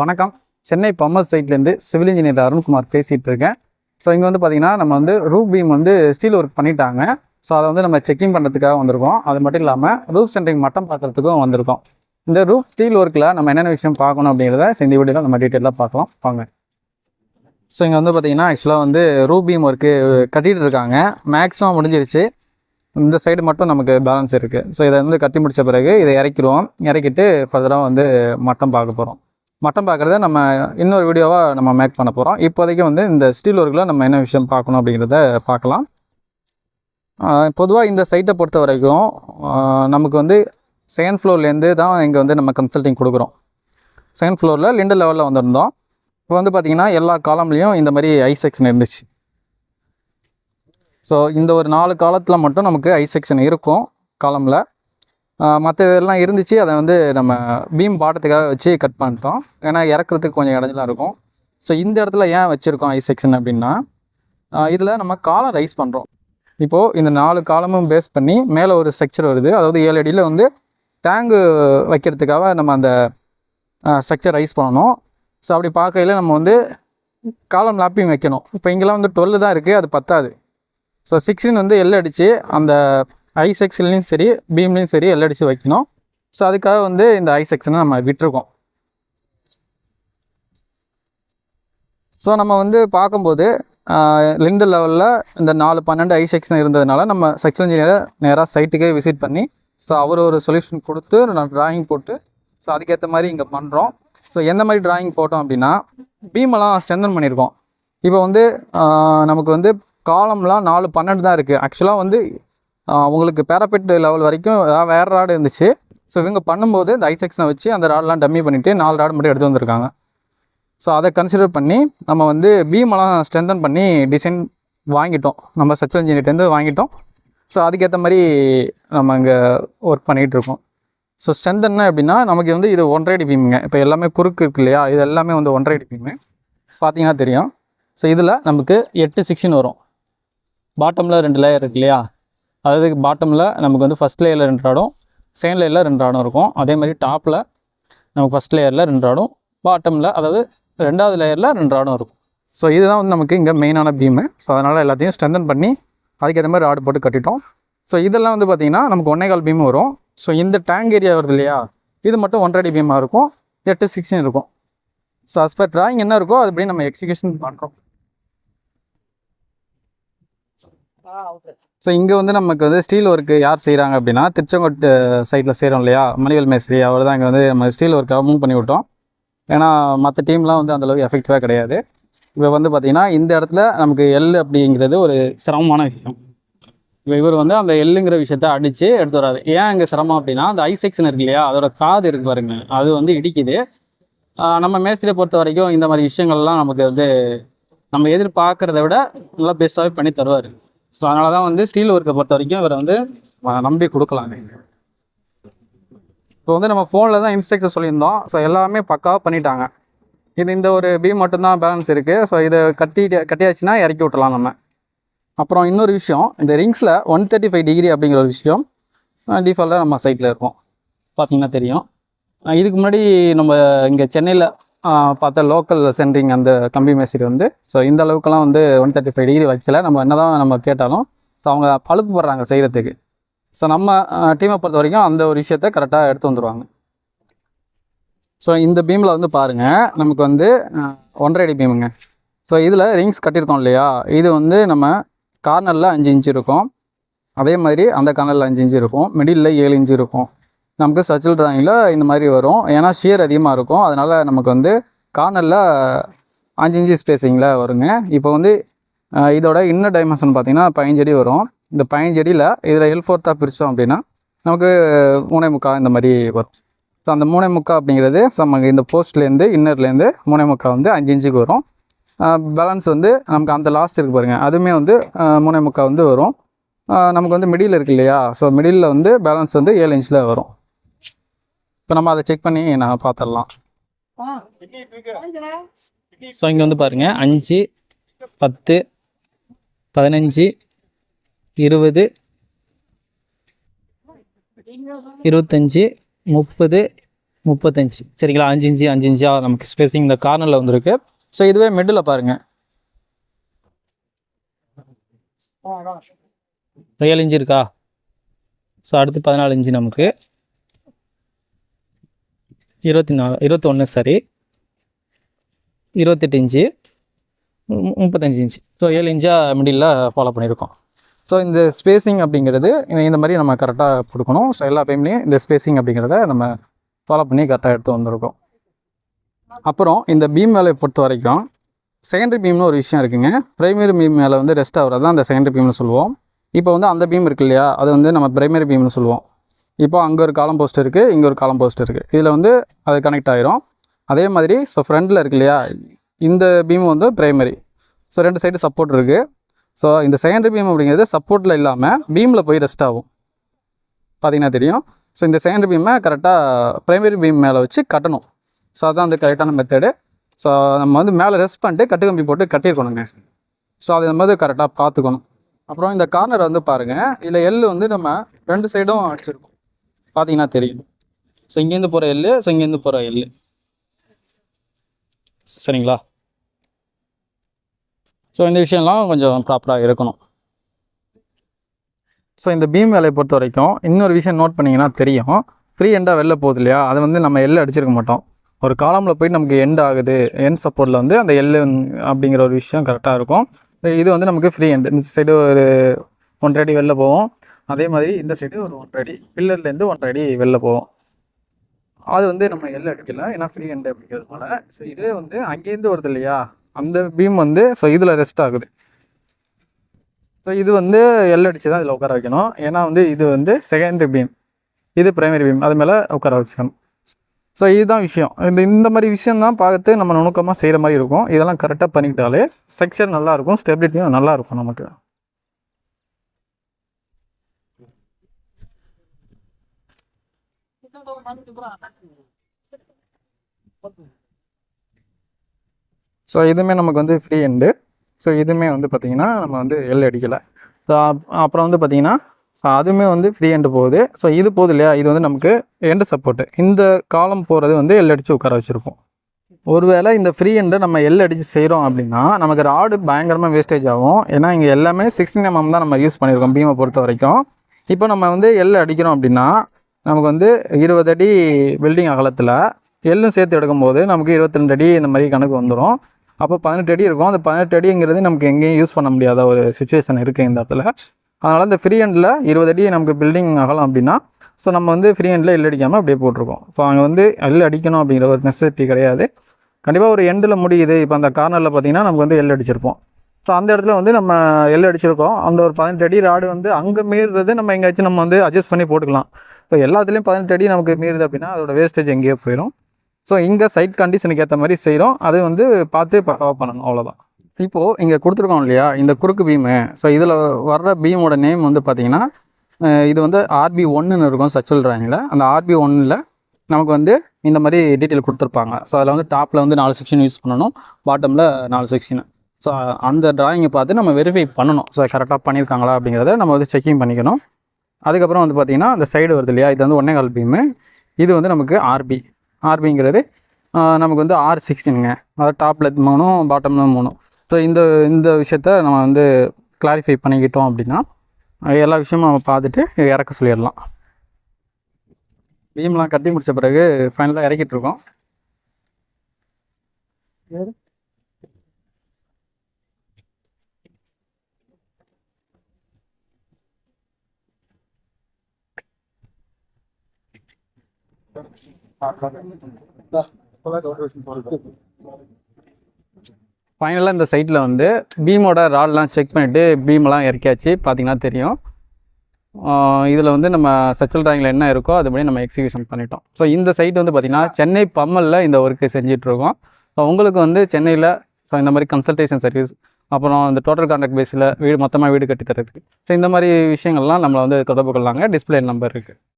வணக்கம். சென்னை பம்மர் சைட்லேருந்து civil engineer Arunkumar பேசிகிட்டு இருக்கேன். ஸோ இங்கே வந்து பார்த்தீங்கன்னா நம்ம வந்து ரூப் பீம் வந்து ஸ்டீல் ஒர்க் பண்ணிட்டாங்க. ஸோ அதை வந்து நம்ம செக்கிங் பண்ணுறதுக்காக வந்திருக்கோம். அது மட்டும் இல்லாமல் ரூப் சென்டரிங் மட்டம் பார்க்குறதுக்கும் வந்திருக்கோம். இந்த ரூப் ஸ்டீல் ஒர்க்கில் நம்ம என்னென்ன விஷயம் பார்க்கணும் அப்படிங்கிறத செந்தி இந்த வீடியோவில் நம்ம டீட்டெயிலாக பார்க்கலாம். வாங்க. ஸோ இங்கே வந்து பார்த்தீங்கன்னா ஆக்சுவலாக வந்து ரூப் பீம் ஒர்க்கு கட்டிகிட்டு இருக்காங்க. மேக்ஸிமம் முடிஞ்சிருச்சு. இந்த சைடு மட்டும் நமக்கு பேலன்ஸ் இருக்குது ஸோ இதை வந்து கட்டி முடிச்ச பிறகு இதை இறக்கிடுவோம். இறக்கிட்டு ஃபர்தராக வந்து மட்டம் பார்க்க போகிறோம் மட்டம் பார்க்குறத நம்ம இன்னொரு வீடியோவாக நம்ம மேக் பண்ண போகிறோம் இப்போதைக்கு வந்து இந்த ஸ்டீல் ஒர்க்கில் நம்ம என்ன விஷயம் பார்க்கணும் அப்படிங்கிறத பார்க்கலாம். பொதுவாக இந்த சைட்டை பொறுத்த வரைக்கும் நமக்கு வந்து செகண்ட் ஃப்ளோர்லேருந்து தான் இங்கே வந்து நம்ம கன்சல்டிங் கொடுக்குறோம். செகண்ட் ஃப்ளோரில் லிண்டர் லெவலில் வந்திருந்தோம். இப்போ வந்து பார்த்திங்கன்னா எல்லா காலம்லேயும் இந்த மாதிரி ஐ செக்ஷன் இருந்துச்சு. ஸோ இந்த ஒரு நாலு காலத்தில் மட்டும் நமக்கு ஐ செக்ஷன் இருக்கும் காலமில் மற்ற இதெல்லாம் இருந்துச்சு. அதை வந்து நம்ம பீம் பாட்டத்துக்காக வச்சு கட் பண்ணிட்டோம். ஏன்னா இறக்குறதுக்கு கொஞ்சம் இடைஞ்சலாக இருக்கும். ஸோ இந்த இடத்துல ஏன் வச்சுருக்கோம் ஐ செக்ஷன் அப்படின்னா இதில் நம்ம காலம் ரைஸ் பண்ணுறோம் இப்போது இந்த நாலு காலமும் பேஸ் பண்ணி மேலே ஒரு ஸ்ட்ரக்சர் வருது. அதாவது ஏழு அடியில் வந்து டேங்கு வைக்கிறதுக்காக நம்ம அந்த ஸ்ட்ரக்சர் ரைஸ் பண்ணணும். ஸோ அப்படி பார்க்கையில் நம்ம வந்து காலம் லாப்பிங் வைக்கணும். இப்போ இங்கெல்லாம் வந்து டுவெல் தான் இருக்குது அது பத்தாது. ஸோ சிக்ஸ்டின் வந்து எல் அடித்து அந்த ஐ செக்ஷன்லேயும் சரி பீம்லேயும் சரி எல்லடிச்சு வைக்கணும். ஸோ அதுக்காக வந்து இந்த ஐ செக்ஷனை நம்ம விட்டுருக்கோம். ஸோ நம்ம வந்து பார்க்கும்போது லிண்டு லெவலில் இந்த நாலு பன்னெண்டு ஐ செக்ஷன் இருந்ததுனால நம்ம செக்ஷன் இன்ஜினியரை நேராக சைட்டுக்கே விசிட் பண்ணி ஸோ அவர் ஒரு சொல்யூஷன் கொடுத்து நான் டிராயிங் போட்டு ஸோ அதுக்கேற்ற மாதிரி இங்கே பண்ணுறோம் ஸோ எந்த மாதிரி டிராயிங் போட்டோம் அப்படின்னா பீமெல்லாம் ஸ்ட்ரென்தன் பண்ணியிருக்கோம். இப்போ வந்து நமக்கு வந்து காலம்லாம் நாலு பன்னெண்டு தான் இருக்குது ஆக்சுவலாக வந்து உங்களுக்கு பேராபெட் லெவல் வரைக்கும் ஏதாவது வேறு ராடு இருந்துச்சு. ஸோ இவங்க பண்ணும்போது இந்த ஐசெக்ஷனை செக்ஷனை வச்சு அந்த ராடெலாம் டம்மி பண்ணிவிட்டு நாலு ராடு மட்டும் எடுத்து வந்திருக்காங்க. ஸோ அதை கன்சிடர் பண்ணி நம்ம வந்து பீமெல்லாம் ஸ்ட்ரென்தன் பண்ணி டிசைன் வாங்கிட்டோம். நம்ம சச்சல் இன்ஜினியர்லேருந்து வாங்கிட்டோம். ஸோ அதுக்கேற்ற மாதிரி நம்ம இங்கே ஒர்க் பண்ணிகிட்டு இருக்கோம். ஸோ ஸ்ட்ரென்தன்னா எப்படின்னா நமக்கு வந்து இது ஒன்றரை பீமுங்க இப்போ எல்லாமே குறுக்கு இருக்கு இல்லையா? இது எல்லாமே வந்து ஒன்றரை பீமு பார்த்தீங்கன்னா தெரியும். ஸோ இதில் நமக்கு எட்டு சிக்ஷன் வரும். பாட்டமில் ரெண்டு லேயர் இருக்கு இல்லையா? அதாவது பாட்டமில் நமக்கு வந்து ஃபஸ்ட் லேயரில் ரெண்டு ராடும் செகண்ட் லேயரில் ரெண்டு ராடும் இருக்கும். அதே மாதிரி டாப்பில் நமக்கு ஃபஸ்ட் லேயரில் ரெண்டு ராடும் பாட்டமில் அதாவது ரெண்டாவது லேயரில் ரெண்டு ராடும் இருக்கும். ஸோ இதுதான் வந்து நமக்கு இங்கே மெயினான பீமு ஸோ அதனால் எல்லாத்தையும் ஸ்ட்ரென்தன் பண்ணி அதுக்கேற்ற மாதிரி ராடு போட்டு கட்டிட்டோம். ஸோ இதெல்லாம் வந்து பார்த்திங்கன்னா நமக்கு ஒன்றே கால் பீம் வரும். ஸோ இந்த டேங்க் ஏரியா வருது இல்லையா? இது மட்டும் ஒன்றரை பீமாக இருக்கும். எட்டு சிக்ஸ்டின் இருக்கும். ஸோ as ட்ராயிங் என்ன இருக்கோ அதுபடி நம்ம எக்ஸிக்யூஷன் பண்ணுறோம் ஆ ஓகே ஸோ இங்கே வந்து நமக்கு வந்து ஸ்டீல் ஒர்க்கு யார் செய்கிறாங்க அப்படின்னா திருச்செங்கோட்டு சைட்டில் செய்கிறோம் இல்லையா? மணிவல் மேஸ்திரி அவர் தான் இங்கே வந்து நம்ம ஸ்டீல் ஒர்க்காக மூவ் பண்ணி விட்டோம். ஏன்னா மற்ற டீம்லாம் வந்து அந்தளவுக்கு எஃபெக்டிவாக கிடையாது. இப்போ வந்து பார்த்திங்கன்னா இந்த இடத்துல நமக்கு எல் அப்படிங்கிறது ஒரு சிரமமான விஷயம். இப்போ இவர் வந்து அந்த எல்லுங்கிற விஷயத்த அடித்து எடுத்து வராது ஏன் இங்கே சிரமம் அப்படின்னா அந்த ஐ செக்ஷன் இருக்கு இல்லையா? அதோட காது இருக்கு பாருங்க. அது வந்து இடிக்குது. நம்ம மேஸ்திரியை பொறுத்த வரைக்கும் இந்த மாதிரி விஷயங்கள்லாம் நமக்கு வந்து நம்ம எதிர்பார்க்கறத விட நல்லா பெஸ்ட்டாகவே பண்ணி தருவார். ஸோ அதனால தான் வந்து ஸ்டீல் ஒர்க்கை பொறுத்த வரைக்கும் இவரை வந்து நம்பி கொடுக்கலாங்க இப்போ வந்து நம்ம ஃபோனில் தான் இன்ஸ்ட்ரக்ஷன் சொல்லியிருந்தோம். ஸோ எல்லாமே பக்காவாக பண்ணிட்டாங்க. இது இந்த ஒரு பி மட்டும்தான் பேலன்ஸ் இருக்குது ஸோ இதை கட்டி கட்டியாச்சுன்னா இறக்கி விட்டுலாம் நம்ம. அப்புறம் இன்னொரு விஷயம் இந்த ரிங்ஸில் ஒன் தேர்ட்டி ஃபைவ் டிகிரி அப்படிங்கிற ஒரு விஷயம் டிஃபால்ட்டாக நம்ம சைட்டில் இருக்கும். பார்த்திங்கன்னா தெரியும். இதுக்கு முன்னாடி நம்ம இங்கே சென்னையில் பார்த்த லோக்கல் சென்ட்ரிங் அந்த கம்பி மேஸ்திரி வந்து. ஸோ இந்த அளவுக்குலாம் வந்து ஒன் தேர்ட்டி ஃபைவ் டிகிரி வைக்கல நம்ம என்ன தான் நம்ம கேட்டாலும் ஸோ அவங்க பழுப்பு படுறாங்க செய்கிறதுக்கு ஸோ நம்ம டீமை பொறுத்த வரைக்கும் அந்த ஒரு விஷயத்த கரெக்டாக எடுத்து வந்துடுவாங்க ஸோ இந்த பீமில் வந்து பாருங்கள் நமக்கு வந்து ஒன்றரை அடி பீமுங்க ஸோ இதில் ரிங்ஸ் கட்டியிருக்கோம் இல்லையா? இது வந்து நம்ம கார்னரில் அஞ்சு இன்ச்சு இருக்கும். அதே மாதிரி அந்த கார்னரில் அஞ்சு இன்ச்சு இருக்கும். மிடில் ஏழு இன்ச்சு இருக்கும். நமக்கு சர்ச்சில் ட்ராயிங்கில் இந்த மாதிரி வரும். ஏன்னா ஷியர் அதிகமாக இருக்கும். அதனால் நமக்கு வந்து கார்னரில் அஞ்சு இன்ச்சு ஸ்பேஸிங்கில் வருங்க. இப்போ வந்து இதோட இன்னும் டைமென்ஷன் பார்த்திங்கன்னா பதினஞ்சு அடி வரும். இந்த பதினஞ்சு அடியில் இதில் எல் ஃபோர்த்தாக பிரித்தோம் அப்படின்னா நமக்கு மூணே முக்கா இந்த மாதிரி வரும். ஸோ அந்த மூணே முக்கா அப்படிங்கிறது நமக்கு இந்த போஸ்ட்லேருந்து இன்னர்லேருந்து மூணே முக்கா வந்து அஞ்சு இன்ச்சுக்கு வரும். பேலன்ஸ் வந்து நமக்கு அந்த லாஸ்ட் இருக்குது பாருங்கள் அதுவுமே வந்து அஹ், முக்கா வந்து வரும். நமக்கு வந்து மிடில் இருக்கு இல்லையா? ஸோ மிடில் வந்து பேலன்ஸ் வந்து ஏழு இன்ச்சில் வரும். இப்போ நம்ம அதை செக் பண்ணி நான் பார்த்துடலாம் ஸோ இங்கே வந்து பாருங்கள் அஞ்சு பத்து பதினஞ்சு இருபது இருபத்தஞ்சி முப்பது முப்பத்தஞ்சு. சரிங்களா? அஞ்சு இன்ச்சு அஞ்சு இன்ச்சாக நமக்கு ஸ்பேசிங் இந்த கார்னரில் வந்துருக்கு. ஸோ இதுவே மிடில் பாருங்கள் ஏழு இன்ச்சு இருக்கா? ஸோ அடுத்து பதினாலு இன்ச்சு நமக்கு. இருபத்தி நாலு இருபத்தொன்று சரி இருபத்தெட்டு இன்ச்சு. முப்பத்தஞ்சு இன்ச்சு. ஸோ ஏழு இன்ச்சாக மிடில் ஃபாலோ பண்ணியிருக்கோம். ஸோ இந்த ஸ்பேசிங் அப்படிங்கிறது இந்த- மாதிரி நம்ம கரெக்டாக கொடுக்கணும். ஸோ எல்லா டைம்லேயும் இந்த ஸ்பேசிங் அப்படிங்கிறத நம்ம ஃபாலோ பண்ணி கரெக்டாக எடுத்து வந்திருக்கோம். அப்புறம் இந்த பீம் வேலையை பொறுத்த வரைக்கும் செகண்டரி பீம்னு ஒரு விஷயம் இருக்குங்க. பிரைமரி பீம் மேலே வந்து ரெஸ்ட் ஆகிறது தான் அந்த செகண்டரி பீம்னு சொல்லுவோம். இப்போ வந்து அந்த பீம் இருக்கு இல்லையா? அது வந்து நம்ம பிரைமரி பீம்னு சொல்லுவோம். இப்போ அங்கே ஒரு காலம் போஸ்ட் இருக்குது இங்கே ஒரு காலம் போஸ்ட் இருக்குது இதில் வந்து அது கனெக்ட் ஆகிரும் அதே மாதிரி ஸோ ஃப்ரண்டில் இருக்கு இல்லையா? இந்த பீம் வந்து பிரைமரி ஸோ ரெண்டு சைடு சப்போர்ட் இருக்குது ஸோ இந்த செகண்டரி பீம் அப்படிங்கிறது சப்போர்ட்டில் இல்லாமல் பீமில் போய் ரெஸ்ட் ஆகும். பார்த்திங்கன்னா தெரியும். ஸோ இந்த செகண்டரி பீமை கரெக்டாக ப்ரைமரி பீம் மேலே வச்சு கட்டணும். ஸோ அதுதான் அந்த கரெக்டான மெத்தடு ஸோ நம்ம வந்து மேலே ரெஸ்ட் பண்ணிட்டு கட்டு கம்பி போட்டு கட்டியிருக்கணுங்க. ஸோ அது நம்ம வந்து கரெக்டாக பார்த்துக்கணும். அப்புறம் இந்த கார்னர் வந்து பாருங்கள் இதில் எள் வந்து நம்ம ரெண்டு சைடும் அடிச்சிருக்கோம். பார்த்தீங்கன்னா தெரியும். ஸோ இங்கேருந்து போகிற எள்ளு ஸோ இங்கேருந்து போகிற எல்லு சரிங்களா? ஸோ இந்த விஷயம்லாம் கொஞ்சம் ப்ராப்பராக இருக்கணும். ஸோ இந்த பீம் வேலையை பொறுத்த வரைக்கும் இன்னொரு விஷயம் நோட் பண்ணிங்கன்னா தெரியும். ஃப்ரீ எண்டாக வெளில போகுது இல்லையா? அதை வந்து நம்ம எள்ளு அடிச்சிருக்க மாட்டோம். ஒரு காலமில் போய் நமக்கு எண்ட் ஆகுது எண்ட் சப்போர்ட்டில் வந்து அந்த எள்ளு அப்படிங்கிற ஒரு விஷயம் கரெக்டாக இருக்கும். இது வந்து நமக்கு ஃப்ரீ எண்ட் இந்த சைடு ஒரு ஒன்றரை அடி வெளில போவோம். அதே மாதிரி இந்த சைடு ஒரு ஒன்றரை அடி பில்லர்லேருந்து ஒன்றரை அடி வெளில போவோம் அது வந்து நம்ம எல் அடிக்கல ஏன்னா ஃப்ரீ எண்ட் அப்படிங்கிறதுனால. ஸோ இது வந்து அங்கேருந்து வருது இல்லையா? அந்த பீம் வந்து ஸோ இதில் ரெஸ்ட் ஆகுது. ஸோ இது வந்து எல் அடித்து தான் இதில் உட்கார வைக்கணும். ஏன்னா வந்து இது வந்து செகண்டரி பீம் இது பிரைமரி பீம் அது மேலே உட்கார வச்சுக்கணும். ஸோ இதுதான் விஷயம். இந்த இந்த மாதிரி விஷயம் தான் பார்த்து நம்ம நுணுக்கமாக செய்கிற மாதிரி இருக்கும். இதெல்லாம் கரெக்டாக பண்ணிக்கிட்டாலே ஸ்ட்ரக்சர் நல்லாயிருக்கும் ஸ்டெபிலிட்டியும் நல்லாயிருக்கும் நமக்கு. ஸோ இதுவுமே நமக்கு வந்து ஃப்ரீ எண்டு ஸோ இதுவுமே வந்து பார்த்திங்கன்னா நம்ம வந்து எல் அடிக்கலை. ஸோ அப்புறம் வந்து பார்த்திங்கன்னா அதுவுமே வந்து ஃப்ரீ எண்டு போகுது. ஸோ இது போகுது இல்லையா? இது வந்து நமக்கு எண்டு சப்போர்ட்டு இந்த காலம் போகிறது வந்து எல் அடித்து உட்கார வச்சுருப்போம். ஒருவேளை இந்த ஃப்ரீ எண்டை நம்ம எல் அடித்து செய்கிறோம் அப்படின்னா நமக்கு ராடு பயங்கரமாக வேஸ்டேஜ் ஆகும். ஏன்னா இங்கே எல்லாமே சிக்ஸ்டின் எம்எம் தான் நம்ம யூஸ் பண்ணியிருக்கோம் பீமை பொறுத்த வரைக்கும். இப்போ நம்ம வந்து எல் அடிக்கிறோம் அப்படின்னா நமக்கு வந்து இருபது அடி பில்டிங் அகலத்தில் எள்ளும் சேர்த்து எடுக்கும்போது நமக்கு இருபத்தி ரெண்டு அடி இந்த மாதிரி கணக்கு வந்துடும் அப்போ பதினெட்டு அடி இருக்கும். அந்த பதினெட்டு அடிங்கிறது நமக்கு எங்கேயும் யூஸ் பண்ண முடியாத ஒரு சுச்சுவேஷன் இருக்குது இந்த இடத்துல. அதனால் இந்த ஃப்ரீ ஹேண்டில் இருபது அடி நமக்கு பில்டிங் அகலம் அப்படின்னா ஸோ நம்ம வந்து ஃப்ரீ ஹேண்டில் எல் அடிக்காமல் அப்படியே போட்டிருக்கோம். ஸோ அங்கே வந்து எல் அடிக்கணும் அப்படிங்கிற ஒரு நெசசிட்டி கிடையாது. கண்டிப்பாக ஒரு எண்டில் முடியுது. இப்போ அந்த கார்னரில் பார்த்தீங்கன்னா நமக்கு வந்து எல் அடிச்சிருப்போம். ஸோ அந்த இடத்துல வந்து நம்ம எல் அடிச்சிருக்கோம். அந்த ஒரு பதினெட்டு அடி ராடு வந்து அங்கே மீறுறது நம்ம எங்கேயாச்சும் நம்ம வந்து அட்ஜஸ்ட் பண்ணி போட்டுக்கலாம். இப்போ எல்லாத்துலேயும் பதினெட்டு அடி நமக்கு மீறுது அப்படின்னா அதோட வேஸ்டேஜ் எங்கேயோ போயிடும் ஸோ இங்கே சைட் கண்டிஷனுக்கு ஏற்ற மாதிரி செய்கிறோம் அது வந்து பார்த்து பக்காவாக பண்ணணும். அவ்வளோதான் இப்போது இங்கே கொடுத்துருக்கோம் இல்லையா? இந்த குறுக்கு பீமு. ஸோ இதில் வர்ற பீமோட நேம் வந்து பார்த்திங்கன்னா இது வந்து ஆர்பி ஒன்றுன்னு இருக்கும். சச்சுவல் ட்ராயிங்கில் அந்த ஆர்பி ஒன்னில் நமக்கு வந்து இந்த மாதிரி டீட்டெயில் கொடுத்துருப்பாங்க. ஸோ அதில் வந்து டாப்பில் வந்து நாலு செக்ஷன் யூஸ் பண்ணணும். பாட்டமில் நாலு செக்ஷன் ஸோ அந்த ட்ராயிங்கை பார்த்து நம்ம வெரிஃபை பண்ணணும். ஸோ கரெக்டாக பண்ணியிருக்காங்களா அப்படிங்கிறத நம்ம வந்து செக்கிங் பண்ணிக்கணும். அதுக்கப்புறம் வந்து பார்த்திங்கன்னா அந்த சைடு வருது இல்லையா? இது வந்து ஒன்னே கால் பீமு. இது வந்து நமக்கு ஆர்பி ஆர்பிங்கிறது நமக்கு வந்து ஆர் சிக்ஸ்டினுங்க அதாவது டாப்பில் மூணும் பாட்டமில் மூணும். ஸோ இந்த இந்த விஷயத்த நம்ம வந்து கிளாரிஃபை பண்ணிக்கிட்டோம் அப்படின்னா எல்லா விஷயமும் நம்ம பார்த்துட்டு இறக்க சொல்லிடலாம். பீம்லாம் கட்டி முடிச்ச பிறகு ஃபைனலாக இறக்கிட்டு ஃபைனலாக இந்த சைட்டில் வந்து பீமோட ராட்லாம் செக் பண்ணிவிட்டு பீமெல்லாம் இறக்கியாச்சு. பார்த்தீங்கன்னா தெரியும். இதில் வந்து நம்ம சச்சல் டிராயிங்கில் என்ன இருக்கோ அதுபடி நம்ம எக்ஸிக்யூஷன் பண்ணிட்டோம். ஸோ இந்த சைட் வந்து பார்த்திங்கன்னா சென்னை பம்மலில் இந்த ஒர்க்கு செஞ்சிட்ருக்கோம். ஸோ உங்களுக்கு வந்து சென்னையில் ஸோ இந்த மாதிரி கன்சல்டேஷன் சர்வீஸ் அப்புறம் இந்த டோட்டல் கான்ட்ராக்ட் பேஸில் வீடு மொத்தமாக வீடு கட்டி தரதுக்கு ஸோ இந்த மாதிரி விஷயங்கள்லாம் நம்மளை வந்து தொடர்பு கொள்ளாங்க. டிஸ்பிளே நம்பர் இருக்குது